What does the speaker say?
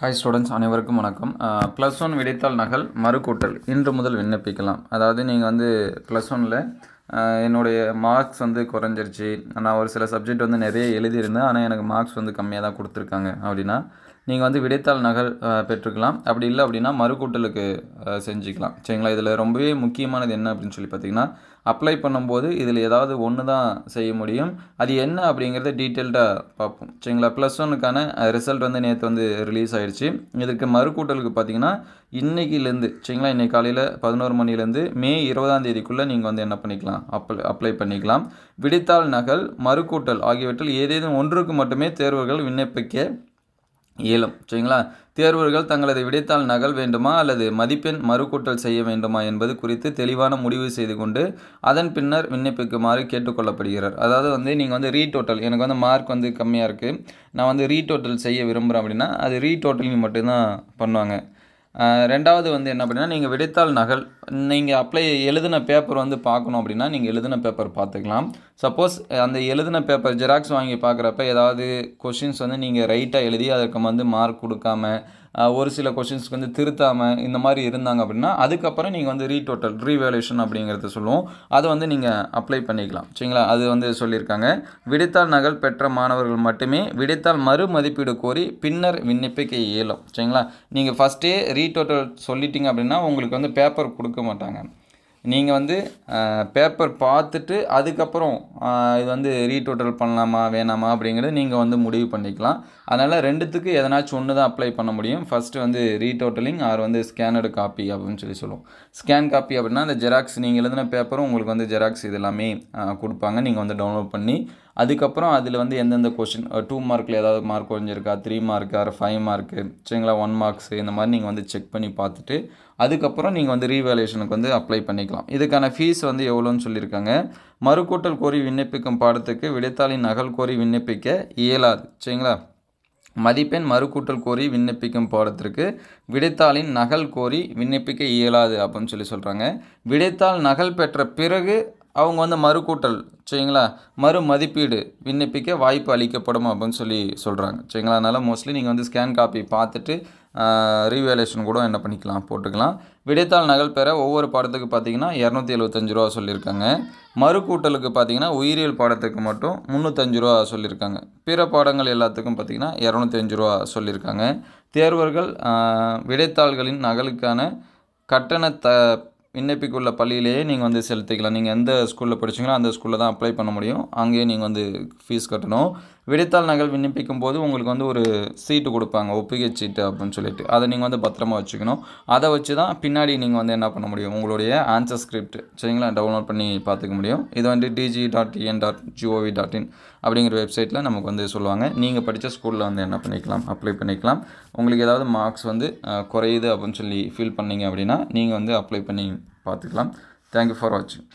Hi students அனைவருக்கும் வணக்கம். Plus one விடைத்தாள் நகல் மறுக்கூட்டல் இன்று முதல் விண்ணப்பிக்கலாம். அதாவது நீங்கள் வந்து ப்ளஸ் ஒனில் என்னுடைய மார்க்ஸ் வந்து குறைஞ்சிருச்சு. நான் ஒரு சில சப்ஜெக்ட் வந்து நிறைய எழுதியிருந்தேன் ஆனால் எனக்கு மார்க்ஸ் வந்து கம்மியாக தான் கொடுத்துருக்காங்க அப்படின்னா நீங்கள் வந்து விடைத்தாள் நகல் பெற்றுக்கலாம். அப்படி இல்லை அப்படின்னா மறுக்கூட்டலுக்கு செஞ்சுக்கலாம். சரிங்களா? இதில் ரொம்பவே முக்கியமானது என்ன அப்படின்னு சொல்லி பார்த்தீங்கன்னா அப்ளை பண்ணும்போது இதில் ஏதாவது ஒன்று தான் செய்ய முடியும். அது என்ன அப்படிங்கிறத டீட்டெயில்டாக பார்ப்போம். சரிங்களா? ப்ளஸ் ஒன்னுக்கான ரிசல்ட் வந்து நேற்று வந்து ரிலீஸ் ஆகிடுச்சு இதுக்கு மறுக்கூட்டலுக்கு பார்த்தீங்கன்னா இன்னைக்கிலேருந்து சரிங்களா? இன்றைக்கி காலையில் பதினோரு மணிலேருந்து மே இருபதாம் தேதிக்குள்ளே நீங்கள் வந்து என்ன பண்ணிக்கலாம்? அப்ளை அப்ளை பண்ணிக்கலாம். விடைத்தாள் நகல் மறுக்கூட்டல் ஆகியவற்றில் ஏதேனும் ஒன்றுக்கு மட்டுமே தேர்வுகள் விண்ணப்பிக்க இயலும். சரிங்களா? தேர்வர்கள் தங்களது விடைத்தாள் நகல் வேண்டுமா அல்லது மதிப்பெண் மறுக்கூட்டல் செய்ய வேண்டுமா என்பது குறித்து தெளிவான முடிவு செய்து கொண்டு அதன் பின்னர் விண்ணப்பிக்குமாறு கேட்டுக்கொள்ளப்படுகிறார். அதாவது வந்து நீங்கள் வந்து ரீடோட்டல் எனக்கு வந்து மார்க் வந்து கம்மியாக இருக்குது நான் வந்து ரீடோட்டல் செய்ய விரும்புகிறேன் அப்படின்னா அது ரீடோட்டலிங் மட்டும்தான் பண்ணுவாங்க. ரெண்டாவது வந்து என்ன அப்படின்னா நீங்கள் விடைத்தாள் நகல் நீங்கள் அப்ளை எழுதின பேப்பர் வந்து பார்க்கணும் அப்படின்னா நீங்கள் எழுதின பேப்பர் பார்த்துக்கலாம். சப்போஸ் அந்த எழுதின பேப்பர் ஜெராக்ஸ் வாங்கி பார்க்குறப்ப ஏதாவது கொஷின்ஸ் வந்து நீங்கள் ரைட்டாக எழுதி அதற்கு வந்து மார்க் கொடுக்காம ஒரு சில கொஷின்ஸ்க்கு வந்து திருத்தாமல் இந்த மாதிரி இருந்தாங்க அப்படின்னா அதுக்கப்புறம் நீங்கள் வந்து ரீடோட்டல் ரீவேல்யூஷன் அப்படிங்கிறத சொல்லுவோம். அதை வந்து நீங்கள் அப்ளை பண்ணிக்கலாம். சரிங்களா? அது வந்து சொல்லியிருக்காங்க. விடைத்தாள் நகல் பெற்ற மாணவர்கள் மட்டுமே விடைத்தாள் மறு மதிப்பீடு கோரி பின்னர் விண்ணப்பிக்க இயலும். சரிங்களா? நீங்கள் ஃபஸ்ட்டே ரீடோட்டல் சொல்லிட்டீங்க அப்படின்னா உங்களுக்கு வந்து பேப்பர் கொடுக்க மாட்டாங்க. நீங்கள் வந்து பேப்பர் பார்த்துட்டு அதுக்கப்புறம் இது வந்து ரீடோட்டல் பண்ணலாமா வேணாமா அப்படிங்கிறது நீங்கள் வந்து முடிவு பண்ணிக்கலாம். அதனால் ரெண்டுத்துக்கு எதனாச்சும் ஒன்று தான் அப்ளை பண்ண முடியும். ஃபஸ்ட்டு வந்து ரீடோட்டலிங் ஆர் வந்து ஸ்கேனடு காப்பி அப்படின்னு சொல்லி சொல்லுவோம். ஸ்கேன் காப்பி அப்படின்னா அந்த ஜெராக்ஸ் நீங்கள் எழுதின பேப்பரும் உங்களுக்கு வந்து ஜெராக்ஸ் இது எல்லாமே கொடுப்பாங்க. நீங்கள் வந்து டவுன்லோட் பண்ணி அதுக்கப்புறம் அதில் வந்து எந்தெந்த கொஷின் டூ மார்க்கில் ஏதாவது mark குறைஞ்சிருக்கா? Three mark or five mark சரிங்களா? ஒன் மார்க்ஸு இந்த மாதிரி நீங்கள் வந்து செக் பண்ணி பார்த்துட்டு அதுக்கப்புறம் நீங்கள் வந்து ரீவேலேஷனுக்கு வந்து அப்ளை பண்ணிக்கலாம். இதுக்கான ஃபீஸ் வந்து எவ்வளோன்னு சொல்லியிருக்காங்க. மறுக்கூட்டல் கோரி விண்ணப்பிக்கும் பாடத்துக்கு விடைத்தாளின் நகல் கோரி விண்ணப்பிக்க இயலாது. சரிங்களா? மதிப்பெண் மறுக்கூட்டல் கோரி விண்ணப்பிக்கும் பாடத்திற்கு விடைத்தாளின் நகல் கோரி விண்ணப்பிக்க இயலாது அப்படின்னு சொல்லி சொல்கிறாங்க விடைத்தாள் நகல் பெற்ற பிறகு அவங்க வந்து மறுக்கூட்டல் சரிங்களா? மறு மதிப்பீடு விண்ணப்பிக்க வாய்ப்பு அளிக்கப்படும் அப்படின்னு சொல்லி சொல்கிறாங்க சரிங்களா? அதனால் மோஸ்ட்லி நீங்கள் வந்து ஸ்கேன் காப்பி பார்த்துட்டு ரீவேலேஷன் கூட என்ன பண்ணிக்கலாம் போட்டுக்கலாம். விடைத்தாள் நகல் பெற ஒவ்வொரு பாடத்துக்கு பார்த்தீங்கன்னா இரநூத்தி எழுபத்தஞ்சு ரூபா சொல்லியிருக்காங்க. மறுக்கூட்டலுக்கு பார்த்தீங்கன்னா உயிரியல் பாடத்துக்கு மட்டும் முந்நூற்றஞ்சு ரூபா சொல்லியிருக்காங்க. பிற பாடங்கள் எல்லாத்துக்கும் பார்த்தீங்கன்னா இரநூத்தி அஞ்சு ரூபா சொல்லியிருக்காங்க. தேர்வர்கள் விடைத்தாள்களின் நகலுக்கான கட்டண த விண்ணப்பிக்குள்ள பள்ளியிலேயே நீங்கள் வந்து செலுத்திக்கலாம். நீங்கள் எந்த ஸ்கூலில் படிச்சீங்களோ அந்த ஸ்கூலில் தான் அப்ளை பண்ண முடியும். அங்கேயே நீங்கள் வந்து ஃபீஸ் கட்டணும். விடைத்தாள் நகல் விண்ணப்பிக்கும் போது உங்களுக்கு வந்து ஒரு சீட்டு கொடுப்பாங்க ஒப்புகை சீட்டு அப்படின்னு சொல்லிட்டு. அதை நீங்கள் வந்து பத்திரமா வச்சுக்கணும். அதை வச்சு தான் பின்னாடி நீங்கள் வந்து என்ன பண்ண முடியும்? உங்களுடைய ஆன்சர் ஸ்கிரிப்ட் சரிங்களா? டவுன்லோட் பண்ணி பார்த்துக்க முடியும். இது வந்து DG dot EN dot GOV dot in அப்படிங்கிற வெப்சைட்டில் நமக்கு வந்து சொல்லுவாங்க. நீங்கள் படித்த ஸ்கூலில் வந்து என்ன பண்ணிக்கலாம்? அப்ளை பண்ணிக்கலாம். உங்களுக்கு ஏதாவது மார்க்ஸ் வந்து குறையுது அப்படின்னு சொல்லி ஃபீல் பண்ணீங்க அப்படின்னா நீங்கள் வந்து அப்ளை பண்ணி பார்த்துக்கலாம். தேங்க்யூ ஃபார் வாட்சிங்